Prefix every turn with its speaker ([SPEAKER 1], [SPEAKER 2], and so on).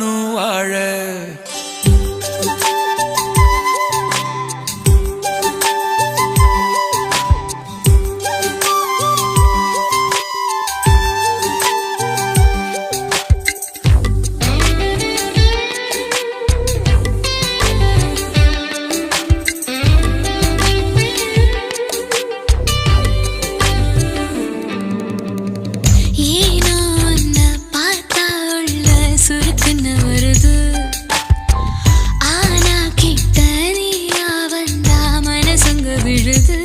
[SPEAKER 1] நானும் வாழ
[SPEAKER 2] வருது. ஆனா கிட்ட நீயா வந்தா மனசங்க விழுது.